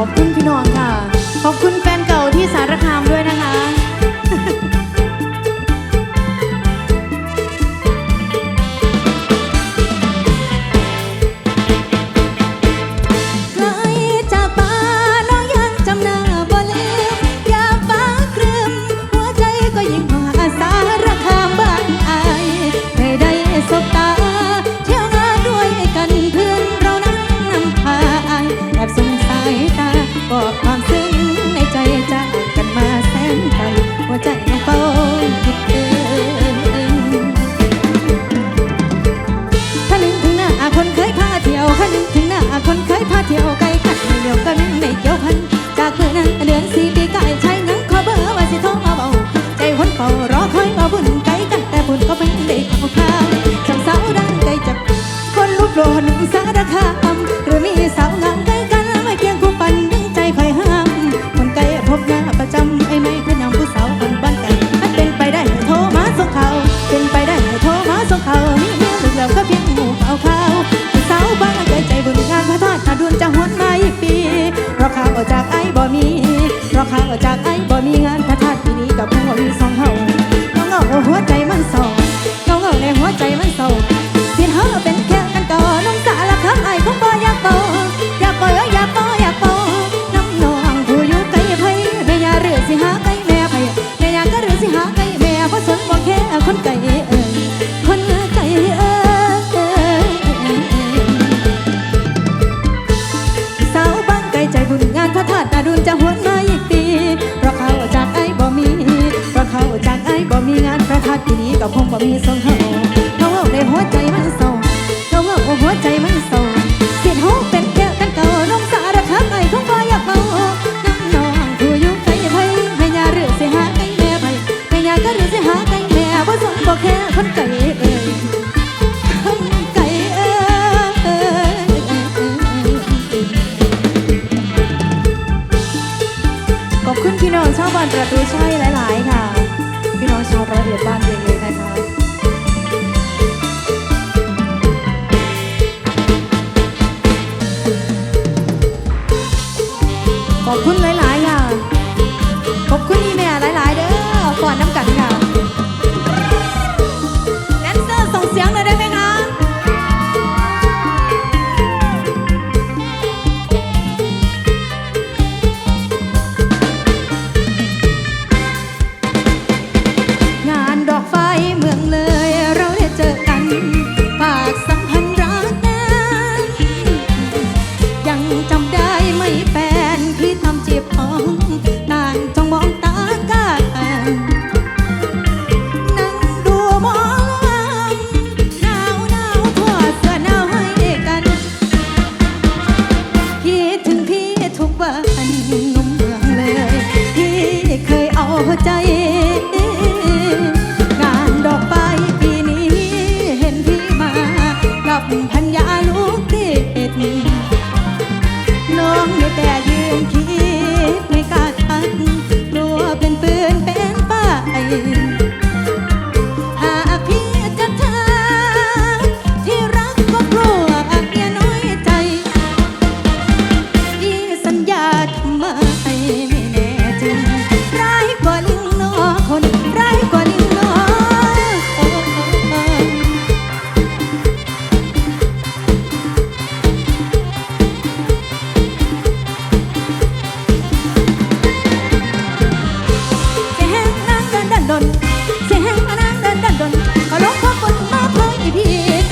ขอบคุณพี่น้องค่ะ มีสองเฮาเฮาเฮาในหัวใจมันเศร้าเขาเฮาหัวใจมันเศร้าเสียดเฮาเป็นแก่กันเก่าน้องสารคาไอ้ของบ่อยากเมานั่งน้องผู้อยู่ไกลไผแม่ยาเรือเสียหาไกลแม่ไปไม่ยาก็หรือเสียหาไกลแม่บ่สนบ่แค่คนไก่เอ้ไกลเอ้ยขอบคุณพี่น้องชาวบ้านประตูชัยหลาย ๆ ค่ะ พี่น้องชาวร้อยเอ็ดบ้าน ขอบคุณหลย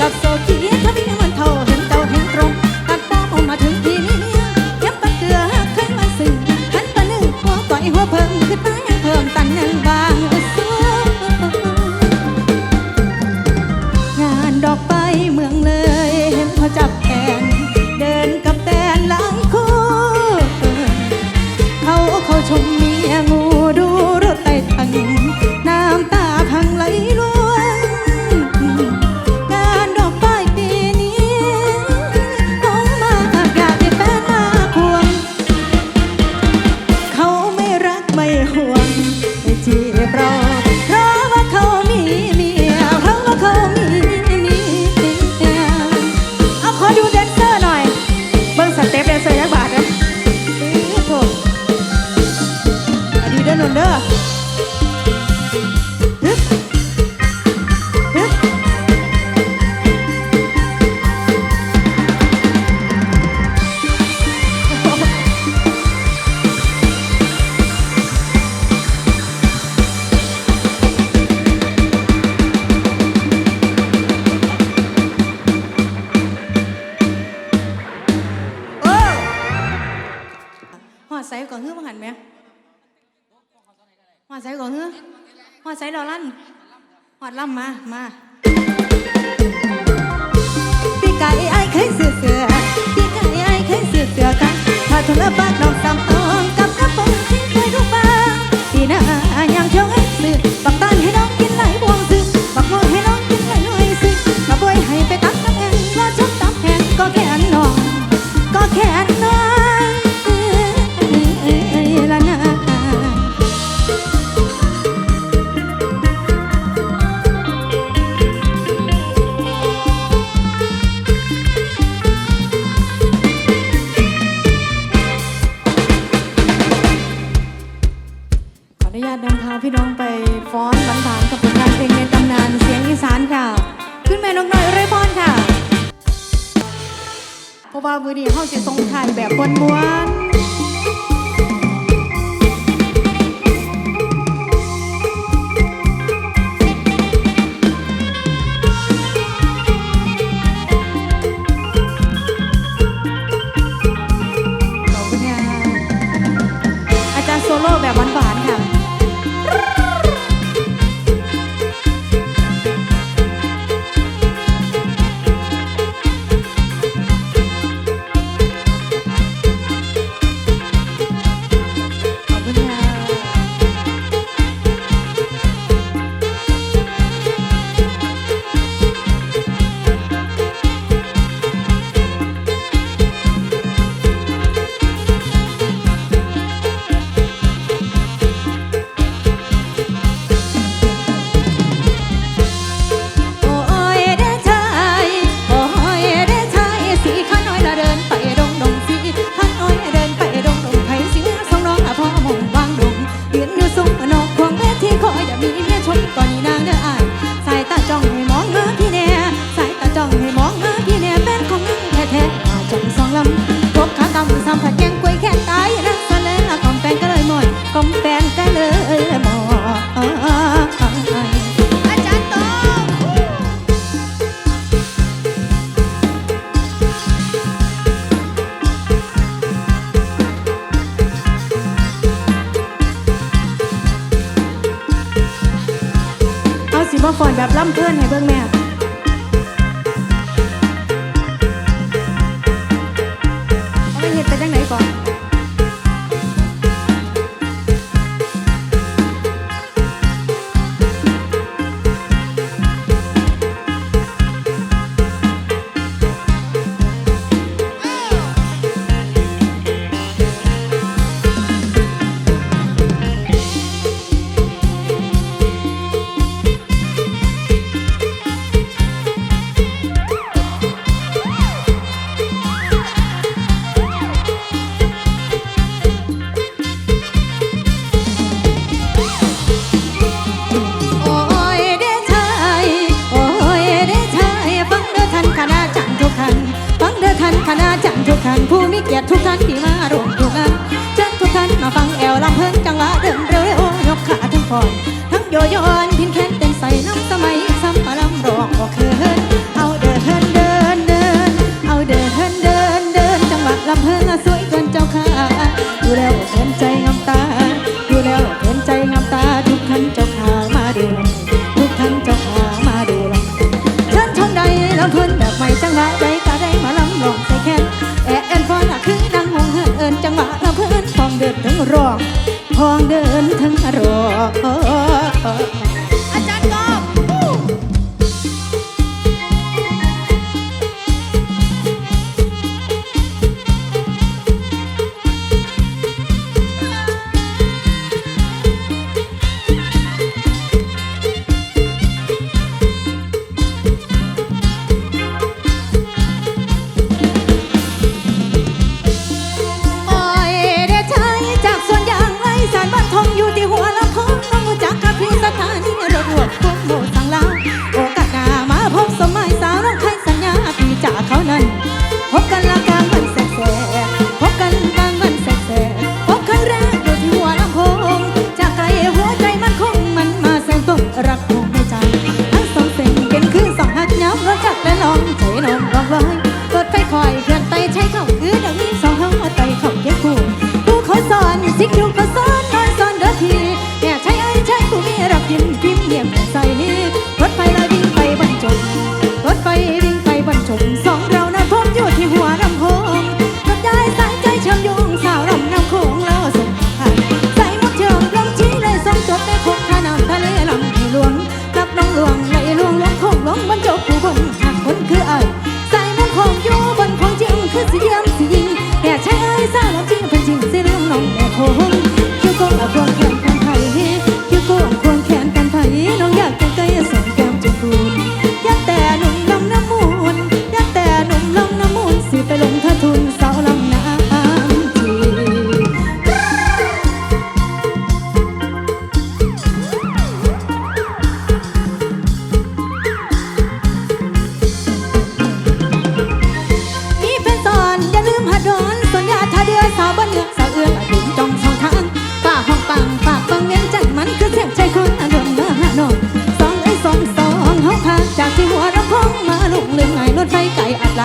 красота. ก่อนเฮือมาหันไหมหอดใส่ก่อนเฮือหอดใส่ดอลั่นหอดล่ำมามาพี่ไก่ไอ้เคยเสือเสือพี่ไก่ไอ้เคยเสือเสือกันถ้าทุนละบาทน้องสามตองกับกระปุกงที่เคยรูบ้างพี่น้ายังเที่ให้เสือ เดินพาพี่น้องไปฟ้อนบันทางกับผลงานเพลงในตำนานเสียงอีสานค่ะ ขึ้นแม่นกน่อยเร่พอนค่ะ เพราะว่ามือดีเข้าสิทรงไทยแบบมวนๆ ฝอนแบบล่ำเพื่อนให้เบิ่งแม่ 啊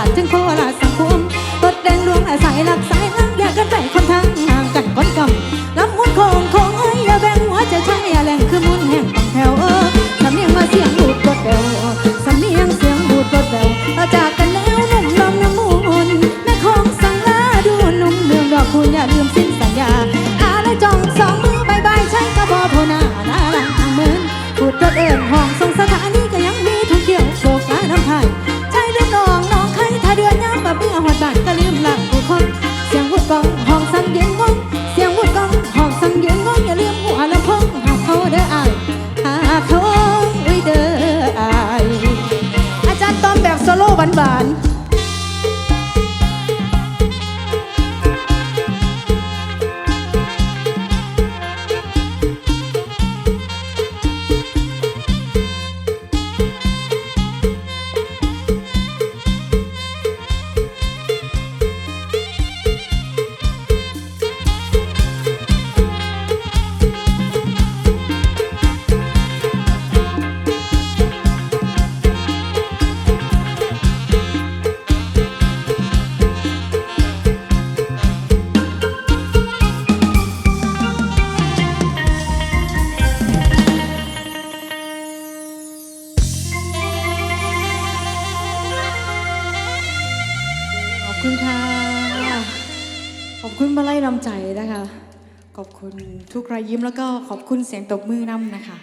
าดถึงโคราชสังคมรถแดงดวงอาศัยหลักสายลังแยกกันไปคนทางห่างกันก้นกำลำมุนโคงโคงเอ้ยอย่าแบ่งหัวใจใช่อย่าแหล่งคือมุนแห่งต้องแถวเออสำเนียงมาเสียงบูดรถเบลสำเนียงเสียงบูดรถเบลเราจากกันแล้วหนุ่มลำน้ำมูลแม่ของสังลาดูหนุ่มเมืองดอกคุณอย่าลืมสิ้นสัญญาอาและจองสองมือบายบายใช้กระบอกโทนาหน้าหลังทางเมินพูดรถเอิญห้องทรงสถาน อยยิ้มแล้วก็ขอบคุณเสียงตบมือนำนะคะ